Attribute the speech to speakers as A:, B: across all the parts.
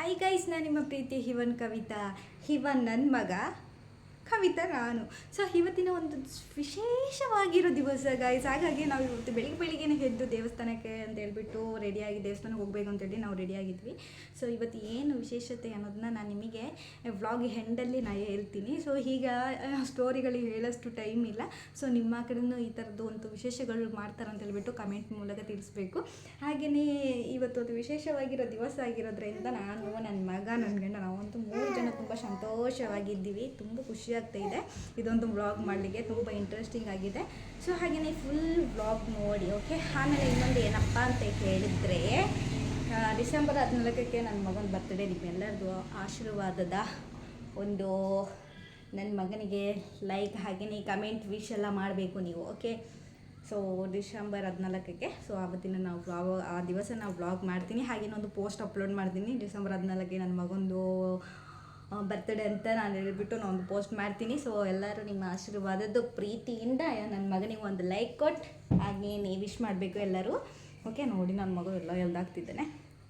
A: I guys ನಾನು ನಿಮ್ಮ ಪ್ರೀತಿ ಹಿವನ್ ಕವಿತಾ ಹಿವನ್ ನನ್ನ ಮಗ ಕವಿತಾ ನಾನು ಸೊ ಇವತ್ತಿನ ಒಂದು ವಿಶೇಷವಾಗಿರೋ ದಿವಸ ಗೈಸ್ ಹಾಗಾಗಿ ನಾವು ಇವತ್ತು ಬೆಳಿಗ್ಗೆ ಬೆಳಿಗ್ಗೆನೇ ಎದ್ದು ದೇವಸ್ಥಾನಕ್ಕೆ ಅಂತ ಹೇಳ್ಬಿಟ್ಟು ರೆಡಿಯಾಗಿ ದೇವಸ್ಥಾನಕ್ಕೆ ಹೋಗ್ಬೇಕು ಅಂತೇಳಿ ನಾವು ರೆಡಿಯಾಗಿದ್ವಿ ಸೊ ಇವತ್ತು ಏನು ವಿಶೇಷತೆ ಅನ್ನೋದನ್ನ ನಾನು ನಿಮಗೆ ವ್ಲಾಗ್ ಹೆಂಡಲ್ಲಿ ನಾನು ಹೇಳ್ತೀನಿ. ಸೊ ಈಗ ಸ್ಟೋರಿಗಳಿಗೆ ಹೇಳೋಷ್ಟು ಟೈಮ್ ಇಲ್ಲ. ಸೊ ನಿಮ್ಮ ಕಡೆಯೂ ಈ ಥರದ್ದು ಒಂದು ವಿಶೇಷಗಳು ಮಾಡ್ತಾರೆ ಅಂತ ಹೇಳ್ಬಿಟ್ಟು ಕಮೆಂಟ್ ಮೂಲಕ ತಿಳಿಸ್ಬೇಕು. ಹಾಗೆಯೇ ಇವತ್ತು ಒಂದು ವಿಶೇಷವಾಗಿರೋ ದಿವಸ ಆಗಿರೋದ್ರಿಂದ ನಾನು ನನ್ನ ಮಗ ನನ್ನ ಗಂಡ ನಾವಂತೂ ಮೂರು ಜನ ತುಂಬ ಸಂತೋಷವಾಗಿದ್ದೀವಿ. ತುಂಬ ಖುಷಿ ಇದೆ. ಇದೊಂದು ವ್ಲಾಗ್ ಮಾಡಲಿಕ್ಕೆ ತುಂಬ ಇಂಟ್ರೆಸ್ಟಿಂಗ್ ಆಗಿದೆ. ಸೊ ಹಾಗೆಯೇ ಫುಲ್ ವ್ಲಾಗ್ ನೋಡಿ ಓಕೆ ಆಮೇಲೆ ಇನ್ನೊಂದು ಏನಪ್ಪ ಅಂತ ಹೇಳಿದರೆ ಡಿಸೆಂಬರ್ ಹದಿನಾಲ್ಕಕ್ಕೆ ನನ್ನ ಮಗನ ಬರ್ತಡೇ ನಿಮ್ಮೆಲ್ಲರದು ಆಶೀರ್ವಾದದ ಒಂದು ನನ್ನ ಮಗನಿಗೆ ಲೈಕ್ ಹಾಗೆಯೇ ಕಮೆಂಟ್ ವಿಶ್ ಎಲ್ಲ ಮಾಡಬೇಕು ನೀವು ಓಕೆ ಸೊ ಡಿಸೆಂಬರ್ ಹದಿನಾಲ್ಕಕ್ಕೆ ಸೊ ಆವತ್ತಿನ ನಾವು ವ್ಲಾಗ್ ಆ ದಿವಸ ನಾವು ವ್ಲಾಗ್ ಮಾಡ್ತೀನಿ. ಹಾಗೇನೊಂದು ಪೋಸ್ಟ್ ಅಪ್ಲೋಡ್ ಮಾಡ್ತೀನಿ. ಡಿಸೆಂಬರ್ ಹದಿನಾಲ್ಕಕ್ಕೆ ನನ್ನ ಮಗೊಂದು ಬರ್ತ್ಡೇ ಅಂತ ನಾನು ಹೇಳ್ಬಿಟ್ಟು ನಾನು ಪೋಸ್ಟ್ ಮಾಡ್ತೀನಿ. ಸೊ ಎಲ್ಲರೂ ನಿಮ್ಮ ಆಶೀರ್ವಾದದ್ದು, ಪ್ರೀತಿಯಿಂದ ನನ್ನ ಮಗನಿಗೆ ಒಂದು ಲೈಕ್ ಕೊಟ್ಟು ಈ ವಿಶ್ ಮಾಡಬೇಕು ಎಲ್ಲರೂ. ಓಕೆ ನೋಡಿ ನನ್ನ ಮಗು ಎಲ್ಲ ಎಲ್ದಾಗ್ತಿದ್ದಾನೆ.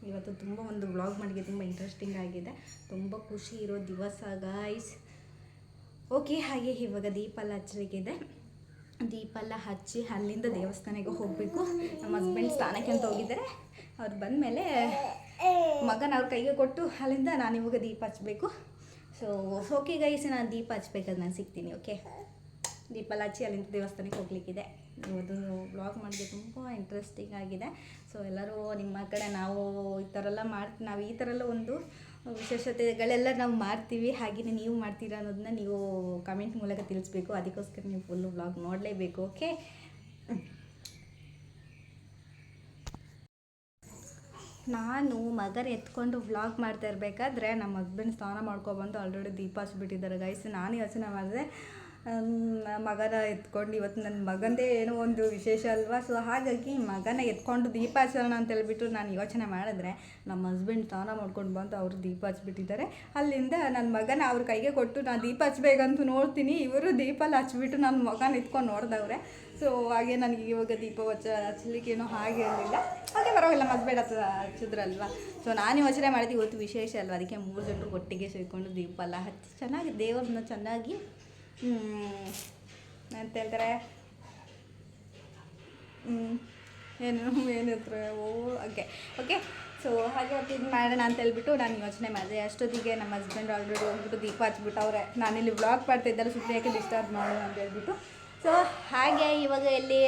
A: ಇವತ್ತು ತುಂಬ ಒಂದು ವ್ಲಾಗ್ ಮಾಡಿಗೆ ತುಂಬ ಇಂಟ್ರೆಸ್ಟಿಂಗ್ ಆಗಿದೆ. ತುಂಬ ಖುಷಿ ಇರೋ ದಿವಸ ಗಾಯ್ಸ್ ಓಕೆ ಹಾಗೆ ಇವಾಗ ದೀಪ ಎಲ್ಲ ಹಚ್ಚಲಿಕ್ಕಿದೆ ದೀಪ ಎಲ್ಲ ಹಚ್ಚಿ ಅಲ್ಲಿಂದ ದೇವಸ್ಥಾನಕ್ಕೆ ಹೋಗಬೇಕು. ನಮ್ಮ ಹಸ್ಬೆಂಡ್ ಸ್ಥಾನಕ್ಕೆ ಅಂತ ಹೋಗಿದ್ದಾರೆ. ಅವ್ರು ಬಂದಮೇಲೆ ಮಗನ ಅವ್ರ ಕೈಗೆ ಕೊಟ್ಟು ಅಲ್ಲಿಂದ ನಾನು ಇವಾಗ ದೀಪ ಹಚ್ಚಬೇಕು. ಸೊ ಓಕೆ ಗೈಸ್ ನಾನು ದೀಪ ಹಚ್ಬೇಕಾದ್ರೆ ನಾನು ಸಿಗ್ತೀನಿ ಓಕೆ ದೀಪ ಹಚ್ಚಿ ಅಲ್ಲಿಂದ ದೇವಸ್ಥಾನಕ್ಕೆ ಹೋಗ್ಲಿಕ್ಕಿದೆ. ಇವತ್ತು ಬ್ಲಾಗ್ ಮಾಡಿದೆ ತುಂಬ ಇಂಟ್ರೆಸ್ಟಿಂಗ್ ಆಗಿದೆ. ಸೊ ಎಲ್ಲರೂ ನಿಮ್ಮ ಕಡೆ ನಾವು ಈ ಥರ ಎಲ್ಲ ಮಾಡ್ತೀವಿ ನಾವು ಈ ಥರ ಎಲ್ಲ ಒಂದು ವಿಶೇಷತೆಗಳೆಲ್ಲ ನಾವು ಮಾಡ್ತೀವಿ. ಹಾಗೆಯೇ ನೀವು ಮಾಡ್ತೀರಾ ಅನ್ನೋದನ್ನ ನೀವು ಕಮೆಂಟ್ ಮೂಲಕ ತಿಳಿಸ್ಬೇಕು. ಅದಕ್ಕೋಸ್ಕರ ನೀವು ಫುಲ್ಲು ಬ್ಲಾಗ್ ನೋಡಲೇಬೇಕು ಓಕೆ ನಾನು ಮಗನ ಎತ್ಕೊಂಡು ವ್ಲಾಗ್ ಮಾಡ್ತಾ ಇರಬೇಕಾದ್ರೆ ನಮ್ಮ ಹಸ್ಬೆಂಡ್ ಸ್ನಾನ ಮಾಡ್ಕೊಬಂದು ಆಲ್ರೆಡಿ ದೀಪ ಹಚ್ಬಿಟ್ಟಿದ್ದಾರೆ ಗೈಸ್ ನಾನು ಯೋಚನೆ ಮಾಡಿದೆ ಮಗನ ಎತ್ಕೊಂಡು ಇವತ್ತು ನನ್ನ ಮಗಂದೇ ಏನೋ ಒಂದು ವಿಶೇಷ ಅಲ್ವಾ? ಸೊ ಹಾಗಾಗಿ ಮಗನ ಎತ್ಕೊಂಡು ದೀಪ ಹಚ್ಚೋಣ ಅಂತ ಹೇಳ್ಬಿಟ್ಟು ನಾನು ಯೋಚನೆ ಮಾಡಿದ್ರೆ ನಮ್ಮ ಹಸ್ಬೆಂಡ್ ಸ್ನಾನ ಮಾಡ್ಕೊಂಡು ಬಂದು ಅವರು ದೀಪ ಹಚ್ಬಿಟ್ಟಿದ್ದಾರೆ. ಅಲ್ಲಿಂದ ನನ್ನ ಮಗನ ಅವ್ರ ಕೈಗೆ ಕೊಟ್ಟು ನಾನು ದೀಪ ಹಚ್ಬೇಕಂತ ನೋಡ್ತೀನಿ. ಇವರು ದೀಪಲ್ಲಿ ಹಚ್ಬಿಟ್ಟು ನನ್ನ ಮಗನ ಎತ್ಕೊಂಡು ನೋಡ್ದವ್ರೆ. ಸೊ ಹಾಗೆ ನನಗೆ ಇವಾಗ ದೀಪ ಹಚ್ಚ ಹಚ್ಚಲಿಕ್ಕೇನೋ ಹಾಗೆ ಇರಲಿಲ್ಲ. ಹಾಗೆ ಪರವಾಗಿಲ್ಲ ಮದ್ಬೇಡ ಹಚ್ಚಿದ್ರಲ್ವಾ? ಸೊ ನಾನು ಯೋಚನೆ ಮಾಡಿದ್ದು ಇವತ್ತು ವಿಶೇಷ ಅಲ್ವಾ? ಅದಕ್ಕೆ ಮೂರು ಜನರು ಒಟ್ಟಿಗೆ ಸೇರಿಕೊಂಡು ದೀಪ ಎಲ್ಲ ಹಚ್ಚಿ ಚೆನ್ನಾಗಿ ದೇವ್ರನ್ನ ಚೆನ್ನಾಗಿ ಅಂತ ಹೇಳ್ತಾರೆ? ಏನು ಏನು ಹತ್ರ ಓ ಓಕೆ ಓಕೆ ಸೊ ಹಾಗೆ ಹೊತ್ತು ಇದು ಮಾಡೋಣ ಅಂತ ಹೇಳ್ಬಿಟ್ಟು ನಾನು ಯೋಚನೆ ಮಾಡಿದೆ. ಅಷ್ಟೊತ್ತಿಗೆ ನಮ್ಮ ಹಸ್ಬೆಂಡ್ ಆಲ್ರೆಡಿ ಹೋಗ್ಬಿಟ್ಟು ದೀಪ ಹಚ್ಬಿಟ್ಟು ಅವರೇ ನಾನಿಲ್ಲಿ ವ್ಲಾಗ್ ಮಾಡ್ತಾ ಇದ್ದಾರೆ ಸುಮ್ಮನೆ ಡಿಸ್ಟರ್ಬ್ ಮಾಡೋಣ ಅಂತ ಹೇಳ್ಬಿಟ್ಟು ಸೊ ಹಾಗೆ ಇವಾಗ ಎಲ್ಲಿ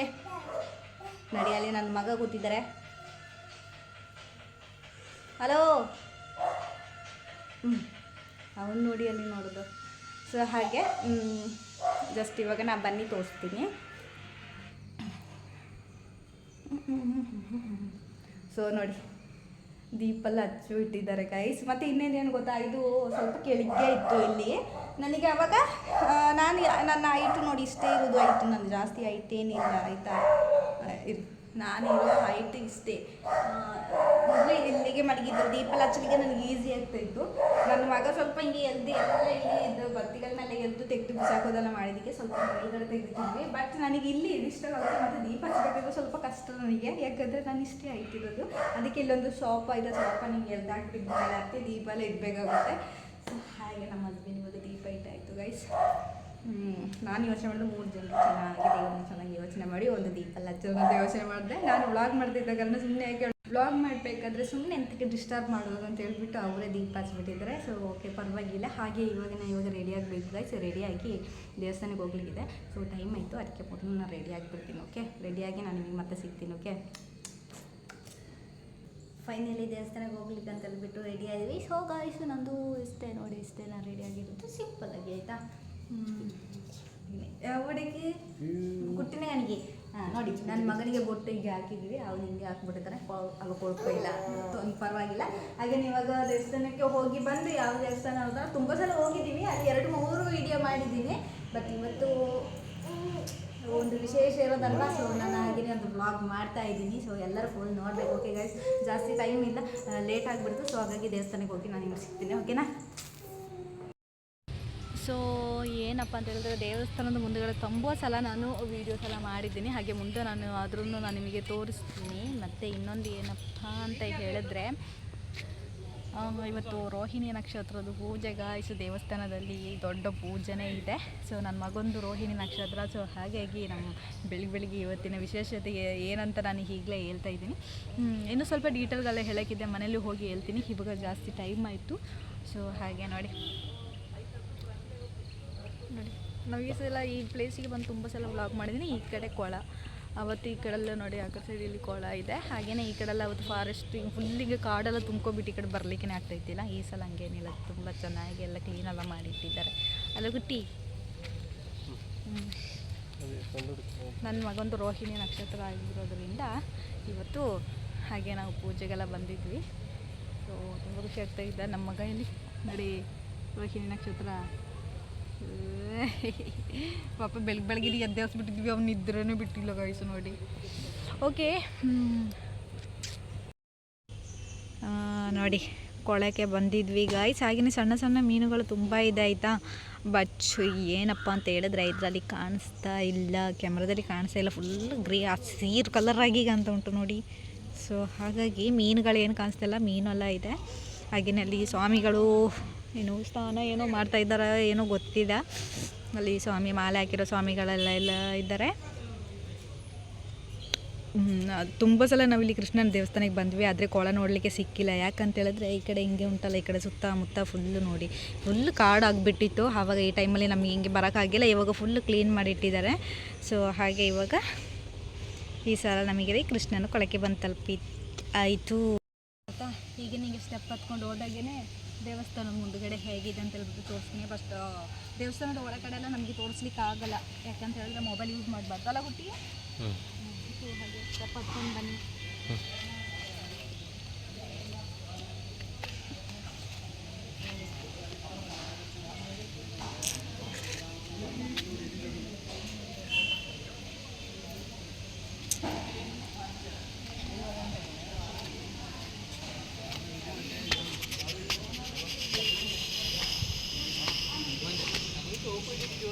A: ನಡಿಯಲ್ಲಿ ನನ್ನ ಮಗ ಕೂತಿದ್ದಾರೆ. ಹಲೋ ಹ್ಞೂ ಅವನು ನೋಡಿ ಅಲ್ಲಿ ನೋಡೋದು. ಸೊ ಹಾಗೆ ಜಸ್ಟ್ ಇವಾಗ ನಾನು ಬನ್ನಿ ತೋರಿಸ್ತೀನಿ. ಸೊ ನೋಡಿ. ದೀಪಲ್ಲ ಹಚ್ಚು ಇಟ್ಟಿದ್ದಾರೆ ಗೈಸ್ ಮತ್ತು ಇನ್ನೇನೇನು ಗೊತ್ತಾ? ಇದು ಸ್ವಲ್ಪ ಕೆಳಗೆ ಇತ್ತು ಇಲ್ಲಿ. ನನಗೆ ಅವಾಗ ನಾನು ನನ್ನ ಹೈಟು ನೋಡಿ ಇಷ್ಟೇ ಇರೋದು ಆಯಿತು. ನಾನು ಜಾಸ್ತಿ ಹೈಟ್ ಏನಿಲ್ಲ, ಆಯಿತಾ? ಇದು ನಾನಿರೋ ಹೈಟ್ ಇಷ್ಟೇ. ಮೊದಲು ಇಲ್ಲಿಗೆ ಮಡಗಿದ್ರು ದೀಪಲ್ಲಿ ಹಚ್ಚಲಿಕ್ಕೆ ನನಗೆ ಈಸಿ ಆಗ್ತಾಯಿತ್ತು ನನ್ನ ಮಗ ಸ್ವಲ್ಪ ಹಿಂಗೆ ಎದ್ದು ಎಲ್ಲ ಇಲ್ಲಿ ಇದು ಬತ್ತಿಗಳನ್ನೆಲ್ಲ ಎದ್ದು ತೆಗೆದು ಬಿಸಾಕೋದೆಲ್ಲ ಮಾಡಿದ್ದಕ್ಕೆ ಸ್ವಲ್ಪ ಮೈಗಳು ತೆಗೆದಿದ್ವಿ ಬಟ್ ನನಗೆ ಇಲ್ಲಿ ಇಷ್ಟ ಆಗುತ್ತೆ ಮತ್ತು ದೀಪ ಸ್ವಲ್ಪ ಕಷ್ಟ ನನಗೆ ಯಾಕಂದರೆ ನಾನು ಇಷ್ಟೇ ಆಯ್ತಿರೋದು ಅದಕ್ಕೆ ಇಲ್ಲೊಂದು ಶಾಪ್ ಇದೆ ಶಾಪ ನಿಂಗೆ ಎಲ್ದಾಕ್ಬಿಟ್ಟಿದ್ಮೇಲೆ ಹತ್ತಿ ದೀಪ ಎಲ್ಲ ಇಡಬೇಕಾಗುತ್ತೆ. ಸೊ ಹಾಗೆ ನಮ್ಮ ಹಸ್ಬೆಂಡ್ ಇವಾಗ ದೀಪ ಇಟ್ಟಾಯಿತು ಗೈಸ್ ನಾನು ಯೋಚನೆ ಮಾಡಿದ್ರೆ ಮೂರು ಜನರು ಚೆನ್ನಾಗಿ ದೇವ್ರನ್ನ ಚೆನ್ನಾಗಿ ಯೋಚನೆ ಮಾಡಿ ಒಂದು ದೀಪ ಎಲ್ಲ ಯೋಚನೆ ಮಾಡಿದೆ. ನಾನು ವ್ಲಾಗ್ ಮಾಡ್ತಿದ್ದಾಗ ಸುಮ್ಮನೆ ಯಾಕೆ ವ್ಲಾಗ್ ಮಾಡಬೇಕಾದ್ರೆ ಸುಮ್ಮನೆ ಎಂತಕ್ಕೆ ಡಿಸ್ಟರ್ಬ್ ಮಾಡೋದು ಅಂತ ಹೇಳ್ಬಿಟ್ಟು ಅವರೇ ದೀಪ ಹಚ್ಬಿಟ್ಟಿದ್ದಾರೆ. ಸೊ ಓಕೆ ಪರವಾಗಿಲ್ಲ. ಹಾಗೆ ಇವಾಗ ನಾನು ಇವಾಗ ರೆಡಿ ಆಗಬೇಕು ಗೈಸ್ ರೆಡಿಯಾಗಿ ದೇವಸ್ಥಾನಕ್ಕೆ ಹೋಗ್ಲಿಕ್ಕಿದೆ ಸೊ ಟೈಮ್ ಆಯಿತು. ಅದಕ್ಕೆ ಮೊದಲು ನಾನು ರೆಡಿ ಆಗಿಬಿಡ್ತೀನಿ ಓಕೆ ರೆಡಿಯಾಗಿ ನಾನು ನಿಮಗೆ ಮತ್ತೆ ಸಿಗ್ತೀನಿ ಓಕೆ ಫೈನಲಿ ದೇವಸ್ಥಾನಕ್ಕೆ ಹೋಗ್ಲಿಕ್ಕೆ ಅಂತ ಹೇಳ್ಬಿಟ್ಟು ರೆಡಿ ಆಗಿದ್ವಿ. ಸೊ ಗಾಯ್ಸು ನಂದು ಇಷ್ಟೇ ನೋಡಿ ಇಷ್ಟೇ ನಾನು ರೆಡಿ ಆಗಿರೋದು. ಸಿಂಪಲ್ ಆಗಿ ಆಯಿತಾ? ಹುಡುಗಿ ಕುಟ್ಟಿನ ನನಗೆ ನೋಡಿ. ನನ್ನ ಮಗನಿಗೆ ಬೊಟ್ಟು ಹೀಗೆ ಹಾಕಿದ್ದೀವಿ ಅವ್ನು ಹಿಂಗೆ ಹಾಕ್ಬಿಟ್ಟಿದ್ದಾರೆ ಅವ ಕೊಡ್ಕೊ ಇಲ್ಲ. ಒಂದು ಪರವಾಗಿಲ್ಲ. ಹಾಗೆ ಇವಾಗ ದೇವಸ್ಥಾನಕ್ಕೆ ಹೋಗಿ ಬಂದು ಯಾವ ದೇವಸ್ಥಾನ ಅಂತ ತುಂಬ ಸಲ ಹೋಗಿದ್ದೀವಿ. ಅಲ್ಲಿ ಎರಡು ಮೂರು ವಿಡಿಯೋ ಮಾಡಿದ್ದೀನಿ. ಬಟ್ ಇವತ್ತು ಒಂದು ವಿಶೇಷ ಇರೋದಲ್ವಾ ಸೊ ನಾನು ಹಾಗೆಯೇ ಒಂದು ಬ್ಲಾಗ್ ಮಾಡ್ತಾ ಇದ್ದೀನಿ. ಸೊ ಎಲ್ಲರೂ ಫುಲ್ ನೋಡಬೇಕು. ಓಕೆ ಗೈಸ್ ಜಾಸ್ತಿ ಟೈಮ್ ಇಲ್ಲ. ಲೇಟ್ ಆಗಿಬಿಡ್ತು. ಸೊ ಹಾಗಾಗಿ ದೇವಸ್ಥಾನಕ್ಕೆ ಹೋಗಿ ನಾನು ನಿಮ್ಗೆ ಸಿಗ್ತೀನಿ. ಓಕೆನಾ ಸೊ, ಏನಪ್ಪ ಅಂತ ಹೇಳಿದ್ರೆ ದೇವಸ್ಥಾನದ ಮುಂದೆಗಡೆ ತುಂಬ ಸಲ ನಾನು ವೀಡಿಯೋಸ್ ಎಲ್ಲ ಮಾಡಿದ್ದೀನಿ. ಹಾಗೆ ಮುಂದೆ ನಾನು ಆದ್ರೂ ನಾನು ನಿಮಗೆ ತೋರಿಸ್ತೀನಿ. ಮತ್ತು ಇನ್ನೊಂದು ಏನಪ್ಪ ಅಂತ ಹೇಳಿದ್ರೆ ಇವತ್ತು ರೋಹಿಣಿ ನಕ್ಷತ್ರದ ಪೂಜೆ ಗಾಯಿಸು ದೇವಸ್ಥಾನದಲ್ಲಿ ದೊಡ್ಡ ಪೂಜೆನೇ ಇದೆ. ಸೊ ನನ್ನ ಮಗೊಂದು ರೋಹಿಣಿ ನಕ್ಷತ್ರ. ಸೊ ಹಾಗಾಗಿ ನಮ್ಮ ಬೆಳಿಗ್ಗೆ ಬೆಳಿಗ್ಗೆ ಇವತ್ತಿನ ವಿಶೇಷತೆ ಏನಂತ ನಾನು ಈಗಲೇ ಹೇಳ್ತಾ ಇದ್ದೀನಿ. ಇನ್ನೂ ಸ್ವಲ್ಪ ಡೀಟೇಲ್ಗೆಲ್ಲ ಹೇಳೋಕ್ಕಿದೆ ಮನೇಲಿ ಹೋಗಿ ಹೇಳ್ತೀನಿ. ಇವಾಗ ಜಾಸ್ತಿ ಟೈಮ್ ಆಯಿತು. ಸೊ ಹಾಗೆ ನೋಡಿ. ನೋಡಿ. ನಾವು ಈ ಸಲ ಈ ಪ್ಲೇಸಿಗೆ ಬಂದು ತುಂಬ ಸಲ ವ್ಲಾಗ್ ಮಾಡಿದ್ದೀನಿ ಈ ಕಡೆ ಕೊಳ. ಅವತ್ತು ಈ ಕಡೆಲ್ಲ ನೋಡಿ, ಆ ಕಡೆ ಸೈಡಲ್ಲಿ ಕೊಳ ಇದೆ. ಹಾಗೆಯೇ ಈ ಕಡೆಲ್ಲ ಅವತ್ತು ಫಾರೆಸ್ಟ್ ಫುಲ್ಲಿಗೆ ಕಾಡೆಲ್ಲ ತುಂಬ್ಕೊಬಿಟ್ಟು ಈ ಕಡೆ ಬರಲಿಕ್ಕೆ ಆಗ್ತಾಯಿದ್ದಿಲ್ಲ ಈ ಸಲ ಹಂಗೇನಿಲ್ಲ. ತುಂಬ ಚೆನ್ನಾಗಿ ಎಲ್ಲ ಕ್ಲೀನೆಲ್ಲ ಮಾಡಿಟ್ಟಿದ್ದಾರೆ. ಅಲ್ಲಿಗೂ ಟೀ ನನ್ನ ಮಗಂದು ರೋಹಿಣಿ ನಕ್ಷತ್ರ ಆಗಿರೋದ್ರಿಂದ ಇವತ್ತು ಹಾಗೆ ನಾವು ಪೂಜೆಗೆಲ್ಲ ಬಂದಿದ್ವಿ. ಸೊ ತುಂಬ ಖುಷಿ ಆಗ್ತಾ ಇದ್ದ ನಮ್ಮ ಮಗ ಇಲ್ಲಿ ನೋಡಿ, ರೋಹಿಣಿ ನಕ್ಷತ್ರ. ಪಾಪ ಬೆಳಗ್ಗೆ ಬೆಳಗ್ಗೆ ಎದ್ದೇಳಿಸ್ಬಿಟ್ಟಿದ್ವಿ ಅವ್ನು ನಿದ್ರೆನೂ ಬಿಟ್ಟಿಲ್ಲ ಗಾಯ್ಸು ನೋಡಿ. ಓಕೆ ನೋಡಿ, ಕೊಳಕ್ಕೆ ಬಂದಿದ್ವಿ ಗಾಯ್ಸ್ ಹಾಗೆಯೇ ಸಣ್ಣ ಸಣ್ಣ ಮೀನುಗಳು ತುಂಬ ಇದೆ ಆಯಿತಾ? ಬಚ್ಚು, ಏನಪ್ಪ ಅಂತ ಹೇಳಿದ್ರೆ ಇದರಲ್ಲಿ ಕಾಣಿಸ್ತಾ ಇಲ್ಲ. ಕ್ಯಾಮ್ರಾದಲ್ಲಿ ಕಾಣಿಸ್ತಾ ಇಲ್ಲ. ಫುಲ್ ಗ್ರೇ ಸೀರ್ ಕಲರಾಗಿ ಆಗಿ ಅಂತ ಉಂಟು ನೋಡಿ. ಸೊ ಹಾಗಾಗಿ ಮೀನುಗಳೇನು ಕಾಣಿಸ್ತಾ ಇಲ್ಲ. ಮೀನೆಲ್ಲ ಇದೆ. ಹಾಗೆಯೇ ಅಲ್ಲಿ ಸ್ವಾಮಿಗಳು ಏನು ಸ್ನಾನ ಏನೋ ಮಾಡ್ತಾ ಇದ್ದಾರೆ ಏನೋ ಗೊತ್ತಿಲ್ಲ. ಅಲ್ಲಿ ಸ್ವಾಮಿ ಮಾಲೆ ಹಾಕಿರೋ ಸ್ವಾಮಿಗಳೆಲ್ಲ ಎಲ್ಲ ಇದ್ದಾರೆ. ತುಂಬ ಸಲ ನಾವಿಲ್ಲಿ ಕೃಷ್ಣನ ದೇವಸ್ಥಾನಕ್ಕೆ ಬಂದ್ವಿ, ಆದರೆ ಕೊಳ ನೋಡಲಿಕ್ಕೆ ಸಿಕ್ಕಿಲ್ಲ. ಯಾಕಂತ ಹೇಳಿದ್ರೆ ಈ ಕಡೆ ಹಿಂಗೆ ಉಂಟಲ್ಲ, ಈ ಕಡೆ ಸುತ್ತಮುತ್ತ ಫುಲ್ಲು ನೋಡಿ. ಫುಲ್ ಕಾಡು ಆಗಿಬಿಟ್ಟಿತ್ತು. ಆವಾಗ ಈ ಟೈಮಲ್ಲಿ ನಮಗೆ ಹಿಂಗೆ ಬರೋಕ್ಕಾಗಿಲ್ಲ ಇವಾಗ ಫುಲ್ಲು ಕ್ಲೀನ್ ಮಾಡಿಟ್ಟಿದ್ದಾರೆ. ಸೊ ಹಾಗೆ ಇವಾಗ ಈ ಸಲ ನಮಗೆ ಕೃಷ್ಣನ ಕೊಳಕ್ಕೆ ಬಂದು ತಲುಪಿ ಆಯಿತು. ಆಯಿತಾ ಹೀಗೆ ನಿಮಗೆ ಸ್ಟೆಪ್ ಹತ್ಕೊಂಡು ಹೋದಾಗೇ ದೇವಸ್ಥಾನ ಮುಂದುಗಡೆ ಹೇಗಿದೆ ಅಂತ ಹೇಳ್ಬಿಟ್ಟು ತೋರಿಸ್ತೀನಿ. ಬಟ್ ದೇವಸ್ಥಾನದ ಒಳಗಡೆ ಎಲ್ಲ ನಮಗೆ ತೋರಿಸ್ಲಿಕ್ಕೆ ಆಗಲ್ಲ. ಯಾಕಂತ ಹೇಳಿದ್ರೆ ಮೊಬೈಲ್ ಯೂಸ್ ಮಾಡಬಾರ್ದಲ್ಲ ಗುಟ್ಟಿ ಸೊ ಹಾಗೆ ಬನ್ನಿ ಸೊ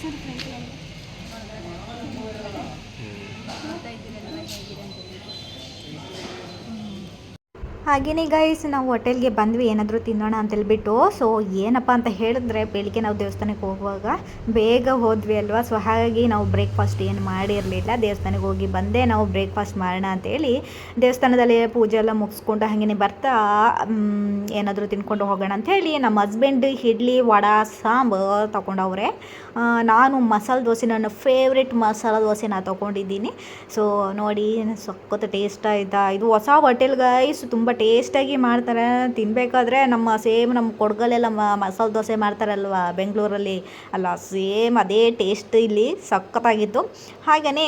A: ನೋಡ್ತಾ ಇದ್ದೀರಲ್ಲ
B: ಹಾಗೆಯೇ ಗೈಸ್ ನಾವು ಹೋಟೆಲ್ಗೆ ಬಂದ್ವಿ, ಏನಾದರೂ ತಿನ್ನೋಣ ಅಂತ ಹೇಳ್ಬಿಟ್ಟು ಸೊ ಏನಪ್ಪ ಅಂತ ಹೇಳಿದ್ರೆ, ಬೆಳಿಗ್ಗೆ ನಾವು ದೇವಸ್ಥಾನಕ್ಕೆ ಹೋಗುವಾಗ ಬೇಗ ಹೋದ್ವಿ ಅಲ್ವಾ? ಸೊ ಹಾಗಾಗಿ ನಾವು ಬ್ರೇಕ್ಫಾಸ್ಟ್ ಏನು ಮಾಡಿರಲಿಲ್ಲ. ದೇವಸ್ಥಾನಕ್ಕೆ ಹೋಗಿ ಬಂದೇ, ನಾವು ಬ್ರೇಕ್ಫಾಸ್ಟ್ ಮಾಡೋಣ ಅಂತೇಳಿ ದೇವಸ್ಥಾನದಲ್ಲಿ ಪೂಜೆ ಎಲ್ಲ ಮುಗಿಸ್ಕೊಂಡು ಹಾಗೇನೆ ಬರ್ತಾ ಏನಾದರೂ ತಿನ್ಕೊಂಡು ಹೋಗೋಣ ಅಂಥೇಳಿ ನಮ್ಮ ಹಸ್ಬೆಂಡ್ ಇಡ್ಲಿ, ವಡ ಸಾಂಬು ತೊಗೊಂಡವ್ರೆ ನಾನು ಮಸಾಲೆ ದೋಸೆ, ನನ್ನ ಫೇವ್ರೆಟ್ ಮಸಾಲೆ ದೋಸೆ ನಾನು ತೊಗೊಂಡಿದ್ದೀನಿ ಸೊ ನೋಡಿ, ಸಖತ್ ಟೇಸ್ಟ್ ಆಯಿತಾ. ಇದು ಹೊಸ ಹೋಟೆಲ್ ಗೈಸ್ ತುಂಬ ಟೇಸ್ಟಾಗಿ ಮಾಡ್ತಾರೆ. ತಿನ್ನಬೇಕಾದ್ರೆ ನಮ್ಮ ಸೇಮ್ ನಮ್ಮ ಕೊಡಗಲೆಲ್ಲ ಮ ಮಸಾಲೆ ದೋಸೆ ಮಾಡ್ತಾರಲ್ವ ಬೆಂಗಳೂರಲ್ಲಿ? ಅಲ್ಲ, ಸೇಮ್ ಅದೇ ಟೇಸ್ಟ್ ಇಲ್ಲಿ ಸಖತ್ತಾಗಿತ್ತು. ಹಾಗೆಯೇ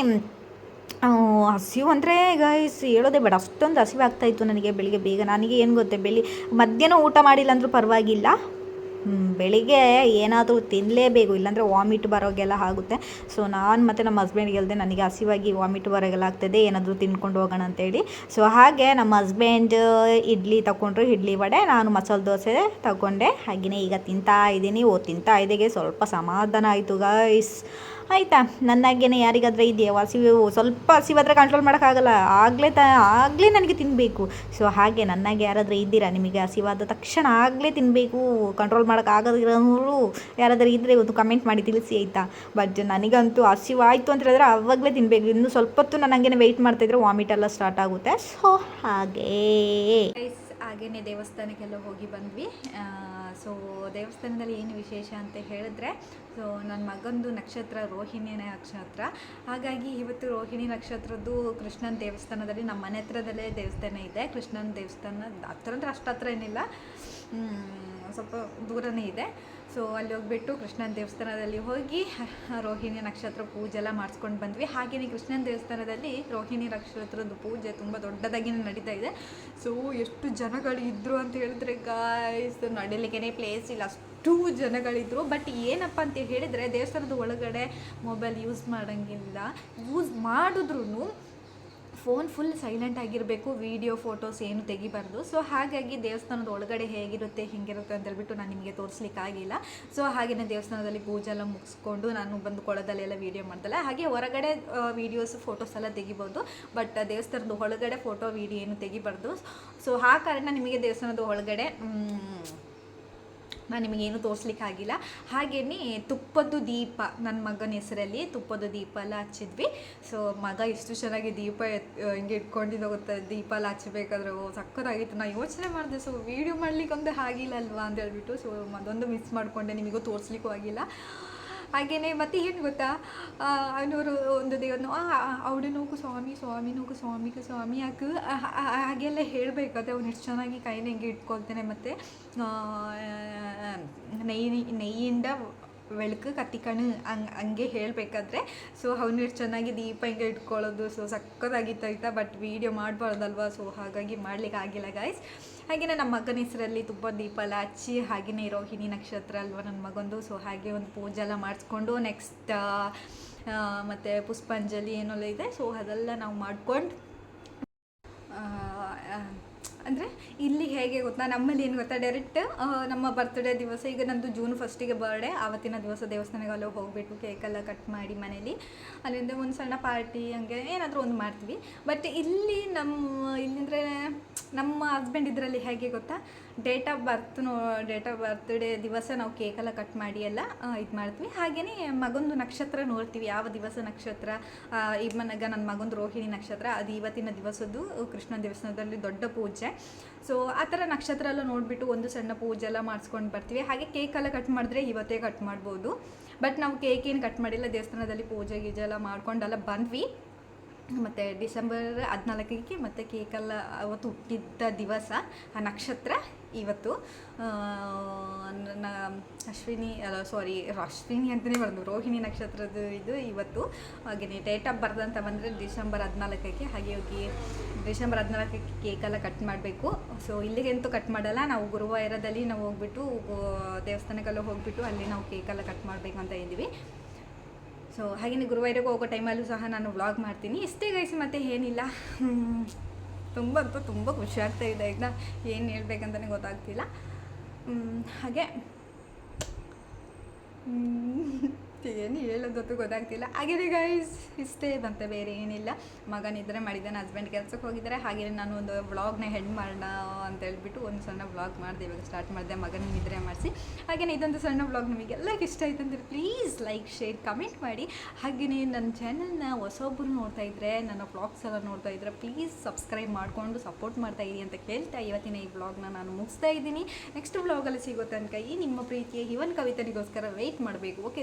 B: ಹಸಿವು ಅಂದರೆ ಗೈಸ್ ಹೇಳೋದೇ ಬೇಡ. ಅಷ್ಟೊಂದು ಹಸಿವಾಗ್ತಾಯಿತ್ತು ನನಗೆ ಬೆಳಿಗ್ಗೆ ಬೇಗ. ನನಗೆ ಏನು ಗೊತ್ತೆ, ಬೆಳಿ ಮಧ್ಯಾಹ್ನ ಊಟ ಮಾಡಿಲ್ಲ ಅಂದರೂ ಪರವಾಗಿಲ್ಲ. ಬೆಳಿಗ್ಗೆ ಏನಾದರೂ ತಿನ್ನಲೇಬೇಕು ಇಲ್ಲಾಂದರೆ ವಾಮಿಟ್ ಬರೋಗೆಲ್ಲ ಆಗುತ್ತೆ. ಸೊ ನಾನು ಮತ್ತು ನಮ್ಮ ಹಸ್ಬೆಂಡ್ಗೆ ಹೇಳ್ದೆ ನನಗೆ ಹಸಿವಾಗಿ ವಾಮಿಟ್ ಬರೋಗೆಲ್ಲ ಆಗ್ತದೆ, ಏನಾದರೂ ತಿನ್ಕೊಂಡು ಹೋಗೋಣ ಅಂತೇಳಿ. ಸೊ ಹಾಗೆ ನಮ್ಮ ಹಸ್ಬೆಂಡ್ ಇಡ್ಲಿ ತಗೊಂಡ್ರು ಇಡ್ಲಿ ವಡೆ, ನಾನು ಮಸಾಲೆ ದೋಸೆ ತಗೊಂಡೆ ಹಾಗೆಯೇ ಈಗ ತಿಂತಾ ಇದ್ದೀನಿ, ಓ, ತಿಂತಾ ಇದ್ದೀಗೆ ಸ್ವಲ್ಪ ಸಮಾಧಾನ ಆಯಿತು ಗೈಸ್ ಆಯಿತಾ? ನನ್ನಾಗೇನೆ ಯಾರಿಗಾದ್ರೆ ಇದೆಯಾ? ಹಸಿವು ಸ್ವಲ್ಪ ಹಸಿವಾದರೆ ಕಂಟ್ರೋಲ್ ಮಾಡೋಕ್ಕಾಗಲ್ಲ. ಆಗಲೇ ತ, ಆಗಲೇ ನನಗೆ ತಿನ್ನಬೇಕು ಸೊ ಹಾಗೆ ನನ್ನಾಗೆ ಯಾರಾದರೂ ಇದ್ದೀರಾ? ನಿಮಗೆ ಹಸಿವಾದ ತಕ್ಷಣ ಆಗಲೇ ತಿನ್ನಬೇಕು ಕಂಟ್ರೋಲ್ ಮಾಡೋಕ್ಕಾಗದಿರೋರು ಯಾರಾದರೂ ಇದ್ದರೆ ಒಂದು ಕಮೆಂಟ್ ಮಾಡಿ ತಿಳಿಸಿ, ಆಯಿತಾ? ಬಟ್ ನನಗಂತೂ ಹಸಿವಾಯಿತು ಅಂತ ಹೇಳಿದ್ರೆ ಆವಾಗಲೇ ತಿನ್ನಬೇಕು ಇನ್ನು ಸ್ವಲ್ಪ ಹೊತ್ತು ನಾನು ಹಂಗೇನೆ ವೆಯ್ಟ್ ಮಾಡ್ತಾಯಿದ್ರೆ ವಾಮಿಟ್ ಎಲ್ಲ ಸ್ಟಾರ್ಟ್ ಆಗುತ್ತೆ. ಸೊ ಹಾಗೇ.
A: ಹಾಗೇನೆ ದೇವಸ್ಥಾನಕ್ಕೆಲ್ಲ ಹೋಗಿ ಬಂದ್ವಿ. ಸೊ ದೇವಸ್ಥಾನದಲ್ಲಿ ಏನು ವಿಶೇಷ ಅಂತ ಹೇಳಿದ್ರೆ ಸೊ ನನ್ನ ಮಗಂದು ನಕ್ಷತ್ರ ರೋಹಿಣಿ ನಕ್ಷತ್ರ. ಹಾಗಾಗಿ ಇವತ್ತು ರೋಹಿಣಿ ನಕ್ಷತ್ರದ್ದು ಕೃಷ್ಣನ ದೇವಸ್ಥಾನದಲ್ಲಿ ನಮ್ಮ ಮನೆ ಹತ್ರದಲ್ಲೇ ದೇವಸ್ಥಾನ ಇದೆ. ಕೃಷ್ಣನ ದೇವಸ್ಥಾನ ಹತ್ರ ಅಂದರೆ ಅಷ್ಟು ಹತ್ರ ಏನಿಲ್ಲ. ಸ್ವಲ್ಪ ದೂರನೇ ಇದೆ. ಸೊ ಅಲ್ಲಿ ಹೋಗ್ಬಿಟ್ಟು ಕೃಷ್ಣನ ದೇವಸ್ಥಾನದಲ್ಲಿ ಹೋಗಿ, ರೋಹಿಣಿ ನಕ್ಷತ್ರ ಪೂಜೆ ಎಲ್ಲ ಮಾಡಿಸ್ಕೊಂಡು ಬಂದ್ವಿ. ಹಾಗೆಯೇ ಕೃಷ್ಣನ ದೇವಸ್ಥಾನದಲ್ಲಿ ರೋಹಿಣಿ ನಕ್ಷತ್ರದ ಪೂಜೆ ತುಂಬ ದೊಡ್ಡದಾಗಿ ನಡೀತಾ ಇದೆ. ಸೊ ಎಷ್ಟು ಜನಗಳು ಇದ್ದರು ಅಂತ ಹೇಳಿದ್ರೆ ಗಾಯ್ಸ್ ನಡಿಲಿಕ್ಕೆ ಪ್ಲೇಸ್ ಇಲ್ಲ. ಅಷ್ಟು ಜನಗಳಿದ್ರು. ಬಟ್ ಏನಪ್ಪ ಅಂತ ಹೇಳಿದರೆ, ದೇವಸ್ಥಾನದ ಒಳಗಡೆ ಮೊಬೈಲ್ ಯೂಸ್ ಮಾಡೋಂಗಿಲ್ಲ. ಯೂಸ್ ಮಾಡಿದ್ರೂ ಫೋನ್ ಫುಲ್ ಸೈಲೆಂಟ್ ಆಗಿರಬೇಕು ವೀಡಿಯೋ ಫೋಟೋಸ್ ಏನು ತೆಗಿಬಾರ್ದು. ಸೊ ಹಾಗಾಗಿ ದೇವಸ್ಥಾನದ ಒಳಗಡೆ ಹೇಗಿರುತ್ತೆ ಹೇಗಿರುತ್ತೆ ಅಂತ ಹೇಳ್ಬಿಟ್ಟು ನಾನು ನಿಮಗೆ ತೋರಿಸ್ಲಿಕ್ಕಾಗಿಲ್ಲ. ಸೊ ಹಾಗೆಯೇ ದೇವಸ್ಥಾನದಲ್ಲಿ ಪೂಜೆ ಎಲ್ಲ ಮುಗಿಸ್ಕೊಂಡು ನಾನು ಬಂದು ಕೊಳದಲ್ಲೆಲ್ಲ ವೀಡಿಯೋ ಮಾಡ್ದಲ್ಲ. ಹಾಗೆ ಹೊರಗಡೆ ವೀಡಿಯೋಸ್ ಫೋಟೋಸ್ ಎಲ್ಲ ತೆಗಿಬೋದು. ಬಟ್ ದೇವಸ್ಥಾನದ ಒಳಗಡೆ ಫೋಟೋ ವೀಡಿಯೋ ಏನು ತೆಗಿಬಾರ್ದು. ಸೊ ಆ ಕಾರಣ ನಿಮಗೆ ದೇವಸ್ಥಾನದ ಒಳಗಡೆ ನಾನು ನಿಮಗೇನು ತೋರಿಸ್ಲಿಕ್ಕಾಗಿಲ್ಲ. ಹಾಗೆಯೇ ತುಪ್ಪದ್ದು ದೀಪ ನನ್ನ ಮಗನ ಹೆಸರಲ್ಲಿ ತುಪ್ಪದ ದೀಪ ಎಲ್ಲ ಹಚ್ಚಿದ್ವಿ. ಸೊ ಮಗ ಎಷ್ಟು ಚೆನ್ನಾಗಿ ದೀಪ ಹಿಂಗೆ ಇಟ್ಕೊಂಡಿದ್ದು ಗೊತ್ತಾ ದೀಪ ಎಲ್ಲ ಹಚ್ಚಬೇಕಾದ್ರೆ ಸಕ್ಕತ್ತಾಗಿತ್ತು. ನಾನು ಯೋಚನೆ ಮಾಡಿದೆ ಸೊ ವೀಡಿಯೋ ಮಾಡ್ಲಿಕ್ಕೆ ಒಂದು ಆಗಿಲ್ಲ ಅಲ್ವಾ ಅಂತ ಹೇಳ್ಬಿಟ್ಟು ಸೊ ಅದೊಂದು ಮಿಸ್ ಮಾಡಿಕೊಂಡೆ. ನಿಮಗೂ ತೋರಿಸ್ಲಿಕ್ಕೂ ಆಗಿಲ್ಲ. ಹಾಗೆಯೇ ಮತ್ತೆ ಏನು ಗೊತ್ತಾ? ಅವನವರು ಒಂದು ದೇವ್ರನ್ನ ಅವಳು ನೋಕು ಸ್ವಾಮಿ ಸ್ವಾಮಿ, ನೋಕು ಸ್ವಾಮಿಗೆ ಸ್ವಾಮಿ ಯಾಕೆ? ಹಾಗೆಲ್ಲ ಹೇಳಬೇಕಾದ್ರೆ ಅವ್ನು ಎಷ್ಟು ಚೆನ್ನಾಗಿ ಕೈನ ಹಿಂಗೆ ಇಟ್ಕೊಳ್ತಾನೆ ಮತ್ತು ನೆಯ್ಯಿ ನೈಯಿಂದ ಬೆಳಕು ಕತ್ತಿಕಣು ಹಂಗೆ ಹಂಗೆ ಹೇಳಬೇಕಾದ್ರೆ, ಸೊ ಅವನು ಎಷ್ಟು ಚೆನ್ನಾಗಿ ದೀಪ ಹಿಂಗೆ ಇಟ್ಕೊಳ್ಳೋದು, ಸೊ ಸಕ್ಕತ್ತಾಗಿತ್ತು ಆಯ್ತಾ? But video ಮಾಡಬಾರ್ದಲ್ವಾ? ಸೊ ಹಾಗಾಗಿ ಮಾಡ್ಲಿಕ್ಕೆ ಆಗಿಲ್ಲ ಗಾಯ್ಸ್ ಹಾಗೆಯೇ ನಮ್ಮ ಮಗನ ಹೆಸರಲ್ಲಿ ತುಂಬ ದೀಪ ಎಲ್ಲ ಹಚ್ಚಿ ಹಾಗೆಯೇ ರೋಹಿಣಿ ನಕ್ಷತ್ರ ಅಲ್ವಾ ನನ್ನ ಮಗಂದು. ಸೊ ಹಾಗೆ ಒಂದು ಪೂಜೆ ಎಲ್ಲ ಮಾಡಿಸ್ಕೊಂಡು ನೆಕ್ಸ್ಟ್ ಮತ್ತು ಪುಷ್ಪಾಂಜಲಿ ಏನೆಲ್ಲ ಇದೆ. ಸೊ ಅದೆಲ್ಲ ನಾವು ಮಾಡ್ಕೊಂಡು ಅಂದರೆ ಇಲ್ಲಿ ಹೇಗೆ ಗೊತ್ತಾ? ನಮ್ಮಲ್ಲಿ ಏನು ಗೊತ್ತಾ? ಡೈರೆಕ್ಟ್ ನಮ್ಮ ಬರ್ತ್ಡೇ ದಿವಸ, ಈಗ ನಂದು ಜೂನ್ ಫಸ್ಟಿಗೆ ಬರ್ಡೇ ಆವತ್ತಿನ ದಿವಸ ದೇವಸ್ಥಾನಕ್ಕೆ ದೇವಸ್ಥಾನಗೆಲ್ಲ ಹೋಗಿಬಿಟ್ಟು ಕೇಕೆಲ್ಲ ಕಟ್ ಮಾಡಿ ಮನೇಲಿ. ಅಲ್ಲಿಂದ ಒಂದು ಸಣ್ಣ ಪಾರ್ಟಿ ಹಂಗೆ ಏನಾದರೂ ಒಂದು ಮಾಡ್ತೀವಿ. ಬಟ್ ಇಲ್ಲಿ ನಮ್ಮ, ಇಲ್ಲಿಂದ್ರೆ ನಮ್ಮ ಹಸ್ಬೆಂಡ್ ಇದರಲ್ಲಿ ಹೇಗೆ ಗೊತ್ತಾ? Date of birth no date of birthday ದಿವಸ ನಾವು ಕೇಕೆಲ್ಲ ಕಟ್ ಮಾಡಿ ಎಲ್ಲ ಇದು ಮಾಡ್ತೀವಿ. ಹಾಗೆಯೇ ಮಗೊಂದು ನಕ್ಷತ್ರ ನೋಡ್ತೀವಿ. ಯಾವ ದಿವಸ ನಕ್ಷತ್ರ? ಈ ಮನಗ ನನ್ನ ಮಗೊಂದು ರೋಹಿಣಿ ನಕ್ಷತ್ರ. ಅದು ಇವತ್ತಿನ ದಿವಸದ್ದು, ಕೃಷ್ಣ ದೇವಸ್ಥಾನದಲ್ಲಿ ದೊಡ್ಡ ಪೂಜೆ. ಸೊ ಆ ಥರ ನಕ್ಷತ್ರ ಎಲ್ಲ ನೋಡಿಬಿಟ್ಟು ಒಂದು ಸಣ್ಣ ಪೂಜೆ ಎಲ್ಲ ಮಾಡಿಸ್ಕೊಂಡು ಬರ್ತೀವಿ. ಹಾಗೆ ಕೇಕೆಲ್ಲ ಕಟ್ ಮಾಡಿದ್ರೆ ಇವತ್ತೇ ಕಟ್ ಮಾಡ್ಬೋದು. ಬಟ್ ನಾವು ಕೇಕ್ ಏನು ಕಟ್ ಮಾಡಿಲ್ಲ, ದೇವಸ್ಥಾನದಲ್ಲಿ ಪೂಜೆ ಗೀಜೆ ಎಲ್ಲ ಮಾಡ್ಕೊಂಡೆಲ್ಲ ಬಂದ್ವಿ. ಮತ್ತು ಡಿಸೆಂಬರ್ ಹದಿನಾಲ್ಕಕ್ಕೆ ಮತ್ತು ಕೇಕೆಲ್ಲ ಅವತ್ತು ಹುಟ್ಟಿದ್ದ ದಿವಸ, ಆ ನಕ್ಷತ್ರ ಇವತ್ತು ಅಶ್ವಿನಿ, ಅಲ್ಲ ಸಾರಿ ಅಶ್ವಿನಿ ಅಂತಲೇ ಬರೆದು, ರೋಹಿಣಿ ನಕ್ಷತ್ರದ ಇದು ಇವತ್ತು. ಹಾಗೆಯೇ ಡೇಟ್ ಆಫ್ ಬರ್ತ್ ಅಂತ ಬಂದರೆ ಡಿಸೆಂಬರ್ ಹದಿನಾಲ್ಕಕ್ಕೆ, ಹಾಗೆ ಹೋಗಿ ಡಿಸೆಂಬರ್ ಹದಿನಾಲ್ಕಕ್ಕೆ ಕೇಕೆಲ್ಲ ಕಟ್ ಮಾಡಬೇಕು. ಸೊ ಇಲ್ಲಿಗೆಂತೂ ಕಟ್ ಮಾಡಲ್ಲ, ನಾವು ಗುರುವಾರದಲ್ಲಿ ನಾವು ಹೋಗ್ಬಿಟ್ಟು ದೇವಸ್ಥಾನಕ್ಕೆಲ್ಲ ಹೋಗ್ಬಿಟ್ಟು ಅಲ್ಲಿ ನಾವು ಕೇಕೆಲ್ಲ ಕಟ್ ಮಾಡಬೇಕು ಅಂತ ಇದ್ದೀವಿ. ಸೊ ಹಾಗೆಯೇ ಗುರುವಾರಕ್ಕೆ ಹೋಗೋ ಟೈಮಲ್ಲೂ ಸಹ ನಾನು ವ್ಲಾಗ್ ಮಾಡ್ತೀನಿ. ಇಷ್ಟೇ ಗೈಸ್ ಮತ್ತೆ ಏನಿಲ್ಲ. ತುಂಬ ಅಂತ ತುಂಬ ಖುಷಿ ಇದೆ. ಈಗ ಏನು ಹೇಳ್ಬೇಕಂತಲೇ ಗೊತ್ತಾಗ್ತಿಲ್ಲ. ಹಾಗೆ. ಏನು ಹೇಳೋದೊತ್ತು ಗೊತ್ತಾಗ್ತಿಲ್ಲ. ಹಾಗೆಯೇ ಗೈಸ್ ಇಷ್ಟೇ ಬಂತೆ ಬೇರೆ ಏನಿಲ್ಲ. ಮಗ ನಿದ್ರೆ ಮಾಡಿದ್ದಾನೆ ಹಸ್ಬೆಂಡ್ ಕೆಲಸಕ್ಕೆ ಹೋಗಿದ್ದಾರೆ. ಹಾಗೆ ನಾನು ಒಂದು ವ್ಲಾಗ್ನ ಹೆಡ್ ಮಾಡೋಣ ಅಂತ ಹೇಳ್ಬಿಟ್ಟು ಒಂದು ಸಣ್ಣ ವ್ಲಾಗ್ ಮಾಡಿದೆ, ಇವಾಗ ಸ್ಟಾರ್ಟ್ ಮಾಡಿದೆ. ಮಗನ ನಿದ್ರೆ ಮಾಡಿಸಿ. ಹಾಗೆಯೇ ಇದೊಂದು ಸಣ್ಣ ವ್ಲಾಗ್ ನಿಮಗೆಲ್ಲ ಇಷ್ಟ ಆಯ್ತು ಅಂದರೆ ಪ್ಲೀಸ್ ಲೈಕ್ ಶೇರ್ ಕಮೆಂಟ್ ಮಾಡಿ. ಹಾಗೆಯೇ ನನ್ನ ಚಾನಲ್ನ ಹೊಸೊಬ್ಬರು ನೋಡ್ತಾ ಇದ್ದರೆ ನನ್ನ ವ್ಲಾಗ್ಸ್ ಎಲ್ಲ ನೋಡ್ತಾ ಇದ್ದರೆ ಪ್ಲೀಸ್ ಸಬ್ಸ್ಕ್ರೈಬ್ ಮಾಡಿಕೊಂಡು ಸಪೋರ್ಟ್ ಮಾಡ್ತಾ ಇದ್ದೀನಿ ಅಂತ ಕೇಳ್ತಾ ಇವತ್ತಿನ ಈ ವ್ಲಾಗ್ನ ನಾನು ಮುಗಿಸ್ತಾ ಇದ್ದೀನಿ. ನೆಕ್ಸ್ಟ್ ವ್ಲಾಗಲ್ಲಿ ಸಿಗೋ ತನಕ ಈ ನಿಮ್ಮ ಪ್ರೀತಿಯ ಇವನ್ ಕವಿತನಿಗೋಸ್ಕರ ವೆಯ್ಟ್ ಮಾಡಬೇಕು. ಓಕೆ